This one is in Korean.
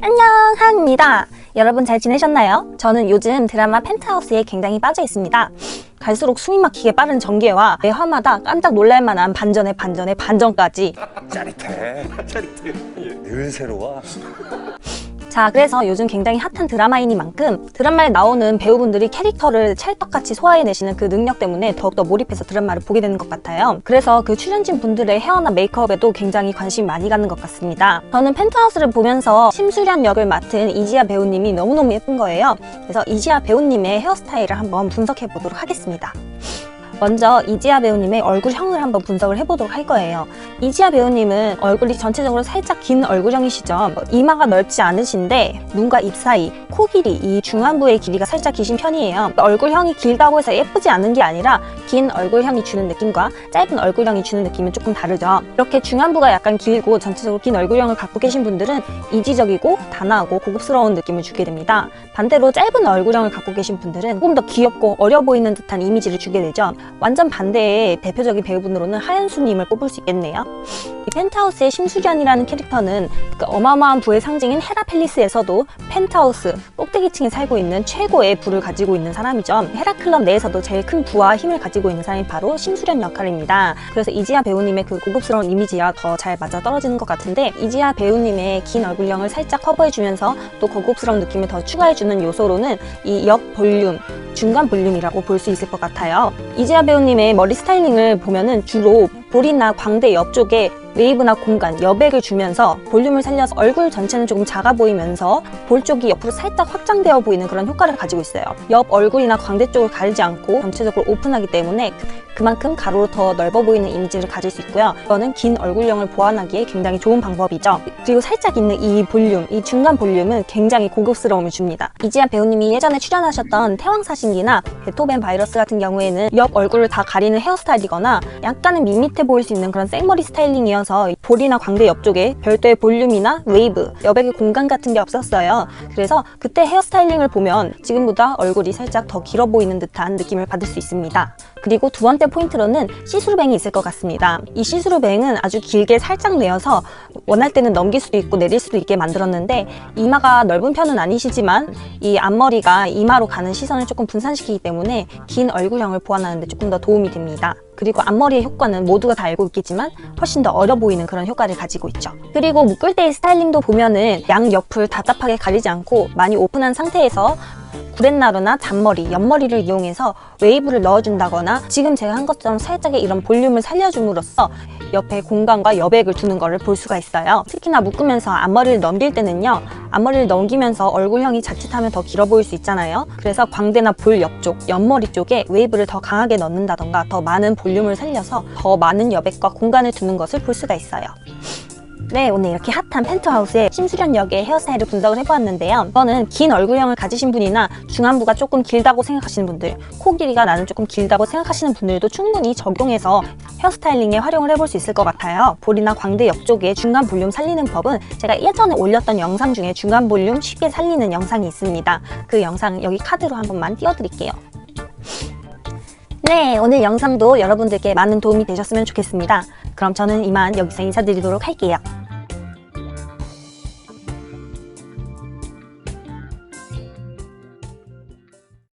안녕 하은입니다. 여러분 잘 지내셨나요? 저는 요즘 드라마 펜트하우스에 굉장히 빠져 있습니다. 갈수록 숨이 막히게 빠른 전개와 매 화마다 깜짝 놀랄만한 반전의 반전의 반전까지 짜릿해. 짜릿해. 늘 새로워. 자, 그래서 요즘 굉장히 핫한 드라마이니 만큼 드라마에 나오는 배우분들이 캐릭터를 찰떡같이 소화해내시는 그 능력 때문에 더욱더 몰입해서 드라마를 보게 되는 것 같아요. 그래서 그 출연진 분들의 헤어나 메이크업에도 굉장히 관심이 많이 가는 것 같습니다. 저는 펜트하우스를 보면서 심수련 역을 맡은 이지아 배우님이 너무너무 예쁜 거예요. 그래서 이지아 배우님의 헤어스타일을 한번 분석해 보도록 하겠습니다. 먼저 이지아 배우님의 얼굴형을 한번 분석을 해보도록 할 거예요. 이지아 배우님은 얼굴이 전체적으로 살짝 긴 얼굴형이시죠. 이마가 넓지 않으신데 눈과 입 사이, 코 길이, 이 중안부의 길이가 살짝 기신 편이에요. 얼굴형이 길다고 해서 예쁘지 않은 게 아니라 긴 얼굴형이 주는 느낌과 짧은 얼굴형이 주는 느낌은 조금 다르죠. 이렇게 중안부가 약간 길고 전체적으로 긴 얼굴형을 갖고 계신 분들은 이지적이고 단아하고 고급스러운 느낌을 주게 됩니다. 반대로 짧은 얼굴형을 갖고 계신 분들은 조금 더 귀엽고 어려 보이는 듯한 이미지를 주게 되죠. 완전 반대의 대표적인 배우분으로는 하연수님을 꼽을 수 있겠네요. 이 펜트하우스의 심수련이라는 캐릭터는 그 어마어마한 부의 상징인 헤라펠리스에서도 펜트하우스 꼭대기층에 살고 있는 최고의 부를 가지고 있는 사람이죠. 헤라클럽 내에서도 제일 큰 부와 힘을 가지고 있는 사람이 바로 심수련 역할입니다. 그래서 이지아 배우님의 그 고급스러운 이미지와 더 잘 맞아 떨어지는 것 같은데 이지아 배우님의 긴 얼굴형을 살짝 커버해주면서 또 고급스러운 느낌을 더 추가해주는 요소로는 이옆 볼륨, 중간 볼륨이라고 볼 수 있을 것 같아요. 이지아 배우님의 머리 스타일링을 보면은 주로 볼이나 광대 옆쪽에 웨이브나 공간, 여백을 주면서 볼륨을 살려서 얼굴 전체는 조금 작아 보이면서 볼 쪽이 옆으로 살짝 확장되어 보이는 그런 효과를 가지고 있어요. 옆 얼굴이나 광대 쪽을 가리지 않고 전체적으로 오픈하기 때문에 그만큼 가로로 더 넓어 보이는 이미지를 가질 수 있고요. 이거는 긴 얼굴형을 보완하기에 굉장히 좋은 방법이죠. 그리고 살짝 있는 이 볼륨, 이 중간 볼륨은 굉장히 고급스러움을 줍니다. 이지아 배우님이 예전에 출연하셨던 태왕사신기나 베토벤 바이러스 같은 경우에는 옆 얼굴을 다 가리는 헤어스타일이거나 약간은 밋밋해 보일 수 있는 그런 생머리 스타일링이어서 볼이나 광대 옆쪽에 별도의 볼륨이나 웨이브, 여백의 공간 같은 게 없었어요. 그래서 그때 헤어스타일링을 보면 지금보다 얼굴이 살짝 더 길어 보이는 듯한 느낌을 받을 수 있습니다. 그리고 두 번째 포인트로는 시스루뱅이 있을 것 같습니다. 이 시스루뱅은 아주 길게 살짝 내어서 원할 때는 넘길 수도 있고 내릴 수도 있게 만들었는데 이마가 넓은 편은 아니시지만 이 앞머리가 이마로 가는 시선을 조금 분산시키기 때문에 긴 얼굴형을 보완하는 데 조금 더 도움이 됩니다. 그리고 앞머리의 효과는 모두가 다 알고 있겠지만 훨씬 더 어려 보이는 그런 효과를 가지고 있죠. 그리고 묶을 때의 스타일링도 보면은 양 옆을 답답하게 가리지 않고 많이 오픈한 상태에서 구렛나루나 잔머리, 옆머리를 이용해서 웨이브를 넣어준다거나 지금 제가 한 것처럼 살짝의 이런 볼륨을 살려줌으로써 옆에 공간과 여백을 두는 것을 볼 수가 있어요. 특히나 묶으면서 앞머리를 넘길 때는요. 앞머리를 넘기면서 얼굴형이 자칫하면 더 길어 보일 수 있잖아요. 그래서 광대나 볼 옆쪽, 옆머리 쪽에 웨이브를 더 강하게 넣는다던가 더 많은 볼륨을 살려서 더 많은 여백과 공간을 두는 것을 볼 수가 있어요. 네, 오늘 이렇게 핫한 펜트하우스의 심수련 역의 헤어스타일을 분석을 해보았는데요. 이거는 긴 얼굴형을 가지신 분이나 중안부가 조금 길다고 생각하시는 분들, 코 길이가 나는 조금 길다고 생각하시는 분들도 충분히 적용해서 헤어스타일링에 활용을 해볼 수 있을 것 같아요. 볼이나 광대 옆쪽에 중간 볼륨 살리는 법은 제가 예전에 올렸던 영상 중에 중간 볼륨 쉽게 살리는 영상이 있습니다. 그 영상 여기 카드로 한 번만 띄워드릴게요. 네, 오늘 영상도 여러분들께 많은 도움이 되셨으면 좋겠습니다. 그럼 저는 이만 여기서 인사드리도록 할게요.